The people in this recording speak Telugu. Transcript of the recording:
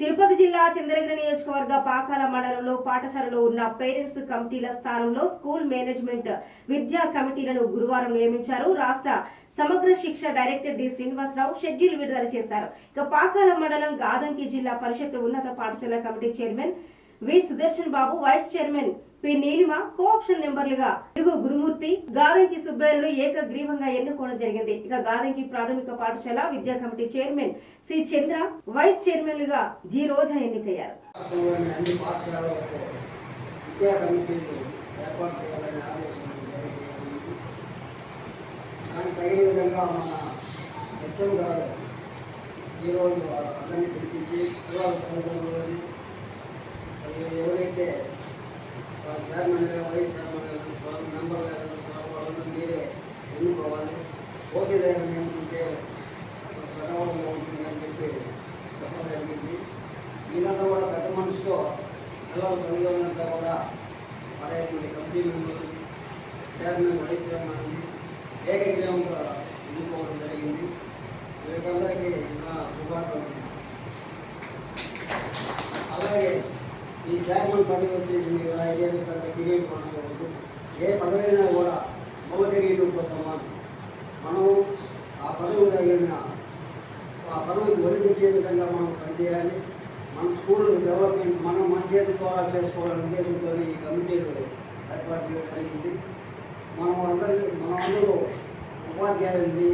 తిరుపతి జిల్లా చంద్రగిరి నియోజకవర్గ పాకాల మండలంలో పాఠశాలలో ఉన్న పేరెంట్స్ కమిటీల స్థానంలో స్కూల్ మేనేజ్మెంట్ విద్యా కమిటీలను గురువారం నియమించారు. రాష్ట్ర సమగ్ర శిక్ష డైరెక్టర్ డి. శ్రీనివాసరావు షెడ్యూల్ విడుదల చేశారు. ఇక పాకాల మండలం గాదంకి జిల్లా పరిషత్ ఉన్నత పాఠశాల committee chairman V. Sudarshan Babu vice chairman P. Neelima co-option నెంబర్లుగా తిరుగు గురుమూర్తి గాదంకి సుబ్బయ్యను ఏకగ్రీవంగా ఎన్నుకోవడం జరిగింది. ఇక గాదంకి ప్రాథమిక పాఠశాల విద్యా committee chairman C. Chandra vice chairman చైర్మన్లుగా G. Roja ఎన్నికయ్యారు. దానికి తగిన విధంగా మన హెచ్ఎం గారు ఈరోజు అందరినీ పిలిపించి పిల్లల తల్లిదండ్రులని ఎవరైతే చైర్మన్గా వైస్ చైర్మన్గా సార్ మెంబర్గా గారు సార్ వాళ్ళందరూ మీరే ఎన్నుకోవాలి. పోటీ లేకుండా ఎన్నుకుంటే సకాలంగా ఉంటుంది అని చెప్పి చెప్పడం జరిగింది. వీళ్ళంతా కూడా పెద్ద మనసుతో పిల్లల ఉన్నంతా కూడా పదహైదు మంది కమిటీ మెంబర్లు చైర్మన్ వైస్ చైర్మన్ ఏకగ్రీవంగా ఎన్నుకోవడం జరిగింది. వీళ్ళకందరికీ నా శుభాకాంక్షలు. అలాగే ఈ చైర్మన్ పదవి వచ్చేసి మీరు ఐదేళ్ళ పెద్ద కిరీటం అనుకోవద్దు ఏ పదవైనా కూడా మూల కిరీటంతో సమానం. మనం ఆ పదవి తగిన ఆ పదవికి ఒడి విధంగా మనం పనిచేయాలి. మన స్కూల్ డెవలప్మెంట్ మనం మన చేతి ద్వారా చేసుకోవాలనే ఉద్దేశంతో ఈ కమిటీలు ఏర్పాటు చేయడం జరిగింది. మనం అందరికీ మనం అందరూ ఉపాధ్యాయుల్ని